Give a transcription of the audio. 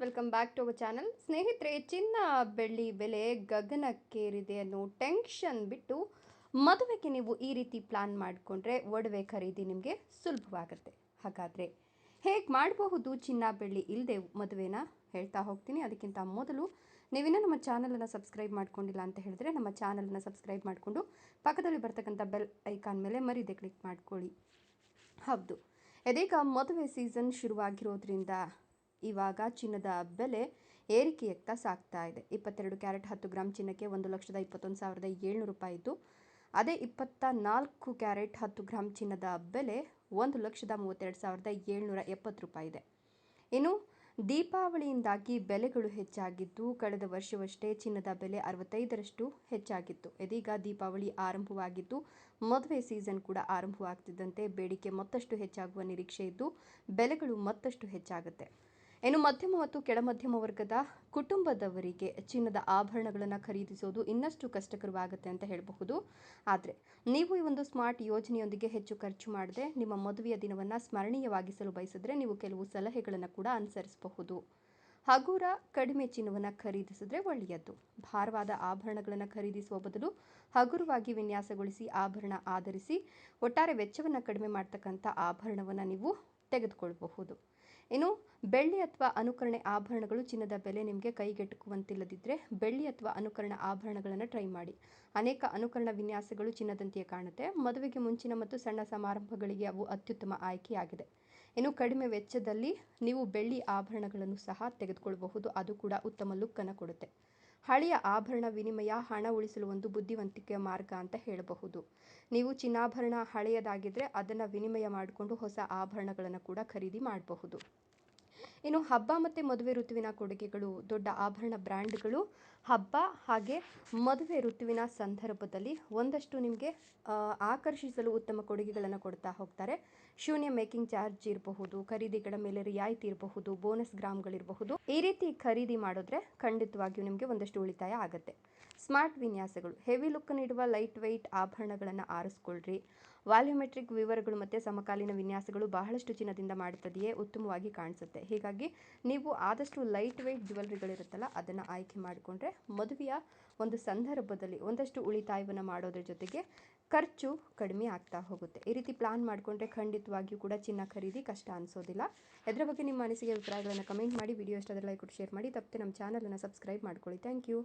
Welcome back to our channel ಸ್ನೇಹಿತರೆ, ಚಿನ್ನ ಬೆಳ್ಳಿ ಬೆಲೆ ಗಗನಕ್ಕೇರಿದೆ ಅನ್ನೋ ಟೆನ್ಷನ್ ಬಿಟ್ಟು ಮದುವೆಗೆ ನೀವು ಈ ರೀತಿ ಪ್ಲಾನ್ ಮಾಡಿಕೊಂಡ್ರೆ ಒಡವೆ ಖರೀದಿ ನಿಮಗೆ ಸುಲಭವಾಗುತ್ತೆ. ಹಾಗಾದರೆ ಹೇಗೆ ಮಾಡಬಹುದು ಚಿನ್ನ ಬೆಳ್ಳಿ ಇಲ್ಲದೆ ಮದುವೆನ? ಹೇಳ್ತಾ ಹೋಗ್ತೀನಿ. ಅದಕ್ಕಿಂತ ಮೊದಲು ನೀವಿನ್ನೂ ನಮ್ಮ ಚಾನಲನ್ನು ಸಬ್ಸ್ಕ್ರೈಬ್ ಮಾಡ್ಕೊಂಡಿಲ್ಲ ಅಂತ ಹೇಳಿದ್ರೆ ನಮ್ಮ ಚಾನಲನ್ನು ಸಬ್ಸ್ಕ್ರೈಬ್ ಮಾಡಿಕೊಂಡು ಪಕ್ಕದಲ್ಲಿ ಬರ್ತಕ್ಕಂಥ ಬೆಲ್ ಐಕಾನ್ ಮೇಲೆ ಮರಿದೆ ಕ್ಲಿಕ್ ಮಾಡ್ಕೊಳ್ಳಿ. ಹೌದು. ಇದೀಗ ಮದುವೆ ಸೀಸನ್ ಶುರುವಾಗಿರೋದ್ರಿಂದ ಇವಾಗ ಚಿನ್ನದ ಬೆಲೆ ಏರಿಕೆಯತ್ತ ಸಾಗ್ತಾ ಇದೆ. ಇಪ್ಪತ್ತೆರಡು ಕ್ಯಾರೆಟ್ ಹತ್ತು ಗ್ರಾಮ್ ಚಿನ್ನಕ್ಕೆ ಒಂದು ಲಕ್ಷದ ಇಪ್ಪತ್ತೊಂದು ಸಾವಿರದ ಏಳ್ನೂರು ರೂಪಾಯಿ ಇದ್ದು, ಅದೇ ಇಪ್ಪತ್ತ ನಾಲ್ಕು ಕ್ಯಾರೆಟ್ ಹತ್ತು ಗ್ರಾಮ್ ಚಿನ್ನದ ಬೆಲೆ ಒಂದು ಲಕ್ಷದ ಮೂವತ್ತೆರಡು ಸಾವಿರದ ಏಳ್ನೂರ ಎಪ್ಪತ್ತು ರೂಪಾಯಿ ಇದೆ. ಇನ್ನು, ದೀಪಾವಳಿಯಿಂದಾಗಿ ಬೆಲೆಗಳು ಹೆಚ್ಚಾಗಿದ್ದು, ಕಳೆದ ವರ್ಷವಷ್ಟೇ ಚಿನ್ನದ ಬೆಲೆ ಅರವತ್ತೈದರಷ್ಟು ಹೆಚ್ಚಾಗಿತ್ತು. ಇದೀಗ ದೀಪಾವಳಿ ಆರಂಭವಾಗಿದ್ದು, ಮದುವೆ ಸೀಸನ್ ಕೂಡ ಆರಂಭವಾಗ್ತಿದ್ದಂತೆ ಬೇಡಿಕೆ ಮತ್ತಷ್ಟು ಹೆಚ್ಚಾಗುವ ನಿರೀಕ್ಷೆ ಇದ್ದು, ಬೆಲೆಗಳು ಮತ್ತಷ್ಟು ಹೆಚ್ಚಾಗುತ್ತೆ. ಇನ್ನು ಮಧ್ಯಮ ಮತ್ತು ಕೆಳಮಧ್ಯಮ ವರ್ಗದ ಕುಟುಂಬದವರಿಗೆ ಚಿನ್ನದ ಆಭರಣಗಳನ್ನು ಖರೀದಿಸೋದು ಇನ್ನಷ್ಟು ಕಷ್ಟಕರವಾಗುತ್ತೆ ಅಂತ ಹೇಳಬಹುದು. ಆದರೆ ನೀವು ಈ ಒಂದು ಸ್ಮಾರ್ಟ್ ಯೋಜನೆಯೊಂದಿಗೆ ಹೆಚ್ಚು ಖರ್ಚು ಮಾಡದೆ ನಿಮ್ಮ ಮದುವೆಯ ದಿನವನ್ನು ಸ್ಮರಣೀಯವಾಗಿಸಲು ಬಯಸಿದ್ರೆ ನೀವು ಕೆಲವು ಸಲಹೆಗಳನ್ನು ಕೂಡ ಅನುಸರಿಸಬಹುದು. ಹಗುರ ಕಡಿಮೆ ಚಿನ್ನವನ್ನು ಖರೀದಿಸಿದ್ರೆ ಒಳ್ಳೆಯದು. ಭಾರವಾದ ಆಭರಣಗಳನ್ನು ಖರೀದಿಸುವ ಬದಲು ಹಗುರವಾಗಿ ವಿನ್ಯಾಸಗೊಳಿಸಿ ಆಭರಣ ಆಧರಿಸಿ ಒಟ್ಟಾರೆ ವೆಚ್ಚವನ್ನು ಕಡಿಮೆ ಮಾಡ್ತಕ್ಕಂಥ ಆಭರಣವನ್ನು ನೀವು ತೆಗೆದುಕೊಳ್ಳಬಹುದು ಇನ್ನು ಬೆಳ್ಳಿ ಅಥವಾ ಅನುಕರಣೆ ಆಭರಣಗಳು ಚಿನ್ನದ ಬೆಲೆ ನಿಮಗೆ ಕೈಗೆಟುಕುವಂತಿಲ್ಲದಿದ್ದರೆ ಬೆಳ್ಳಿ ಅಥವಾ ಅನುಕರಣ ಆಭರಣಗಳನ್ನು ಟ್ರೈ ಮಾಡಿ. ಅನೇಕ ಅನುಕರಣ ವಿನ್ಯಾಸಗಳು ಚಿನ್ನದಂತೆಯೇ ಕಾಣುತ್ತೆ. ಮದುವೆಗೆ ಮುಂಚಿನ ಮತ್ತು ಸಣ್ಣ ಸಮಾರಂಭಗಳಿಗೆ ಅವು ಅತ್ಯುತ್ತಮ ಆಯ್ಕೆಯಾಗಿದೆ. ಇನ್ನು ಕಡಿಮೆ ವೆಚ್ಚದಲ್ಲಿ ನೀವು ಬೆಳ್ಳಿ ಆಭರಣಗಳನ್ನು ಸಹ ತೆಗೆದುಕೊಳ್ಳಬಹುದು ಅದು ಕೂಡ ಉತ್ತಮ ಲುಕ್ಕನ್ನು ಕೊಡುತ್ತೆ. ಹಳೆಯ ಆಭರಣ ವಿನಿಮಯ, ಹಣ ಉಳಿಸಲು ಒಂದು ಬುದ್ಧಿವಂತಿಕೆಯ ಮಾರ್ಗ ಅಂತ ಹೇಳಬಹುದು. ನೀವು ಚಿನ್ನಾಭರಣ ಹಳೆಯದಾಗಿದ್ದರೆ ಅದನ್ನು ವಿನಿಮಯ ಮಾಡಿಕೊಂಡು ಹೊಸ ಆಭರಣಗಳನ್ನು ಕೂಡ ಖರೀದಿ ಮಾಡಬಹುದು. ಇನ್ನು ಹಬ್ಬ ಮತ್ತು ಮದುವೆ ಋತುವಿನ ಕೊಡುಗೆಗಳು, ದೊಡ್ಡ ಆಭರಣ ಬ್ರ್ಯಾಂಡ್ಗಳು. ಹಬ್ಬ ಹಾಗೆ ಮದುವೆ ಋತುವಿನ ಸಂದರ್ಭದಲ್ಲಿ ಒಂದಷ್ಟು ನಿಮಗೆ ಆಕರ್ಷಿಸಲು ಉತ್ತಮ ಕೊಡುಗೆಗಳನ್ನು ಕೊಡ್ತಾ ಹೋಗ್ತಾರೆ. ಶೂನ್ಯ ಮೇಕಿಂಗ್ ಚಾರ್ಜ್ ಇರಬಹುದು, ಖರೀದಿಗಳ ಮೇಲೆ ರಿಯಾಯಿತಿ ಇರಬಹುದು, ಬೋನಸ್ ಗ್ರಾಮ್ಗಳಿರಬಹುದು. ಈ ರೀತಿ ಖರೀದಿ ಮಾಡಿದ್ರೆ ಖಂಡಿತವಾಗಿಯೂ ನಿಮಗೆ ಒಂದಷ್ಟು ಉಳಿತಾಯ ಆಗುತ್ತೆ. ಸ್ಮಾರ್ಟ್ ವಿನ್ಯಾಸಗಳು, ಹೆವಿ ಲುಕ್ ನೀಡುವ ಲೈಟ್ ವೆಯ್ಟ್ ಆಭರಣಗಳನ್ನು ಆರಿಸ್ಕೊಳ್ರಿ. ವಾಲ್ಯೂಮೆಟ್ರಿಕ್ ವಿವರಗಳು ಮತ್ತು ಸಮಕಾಲೀನ ವಿನ್ಯಾಸಗಳು ಬಹಳಷ್ಟು ಚಿನ್ನದಿಂದ ಮಾಡುತ್ತದೆಯೇ ಉತ್ತಮವಾಗಿ ಕಾಣಿಸುತ್ತೆ. ಹೀಗಾಗಿ ನೀವು ಆದಷ್ಟು ಲೈಟ್ ವೆಯ್ಟ್ ಜ್ಯುವೆಲ್ರಿಗಳಿರುತ್ತಲ್ಲ ಅದನ್ನು ಆಯ್ಕೆ ಮಾಡಿಕೊಂಡ್ರೆ ಮದುವೆಯ ಒಂದು ಸಂದರ್ಭದಲ್ಲಿ ಒಂದಷ್ಟು ಉಳಿತಾಯವನ್ನು ಮಾಡೋದ್ರ ಜೊತೆಗೆ ಖರ್ಚು ಕಡಿಮೆ ಆಗ್ತಾ ಹೋಗುತ್ತೆ. ಈ ರೀತಿ ಪ್ಲಾನ್ ಮಾಡಿಕೊಂಡ್ರೆ ಖಂಡಿತವಾಗಿಯೂ ಕೂಡ ಚಿನ್ನ ಖರೀದಿ ಕಷ್ಟ ಅನಿಸೋದಿಲ್ಲ. ಇದರ ಬಗ್ಗೆ ನಿಮ್ಮ ಅನಿಸಿಕೆ, ಅಭಿಪ್ರಾಯಗಳನ್ನು ಕಮೆಂಟ್ ಮಾಡಿ. ವಿಡಿಯೋ ಇಷ್ಟ ಲೈಕ್ ಕೊಟ್ಟು ಶೇರ್ ಮಾಡಿ. ತಪ್ಪದೆ ನಮ್ಮ ಚಾನಲನ್ನು ಸಬ್ಸ್ಕ್ರೈಬ್ ಮಾಡ್ಕೊಳ್ಳಿ. Thank you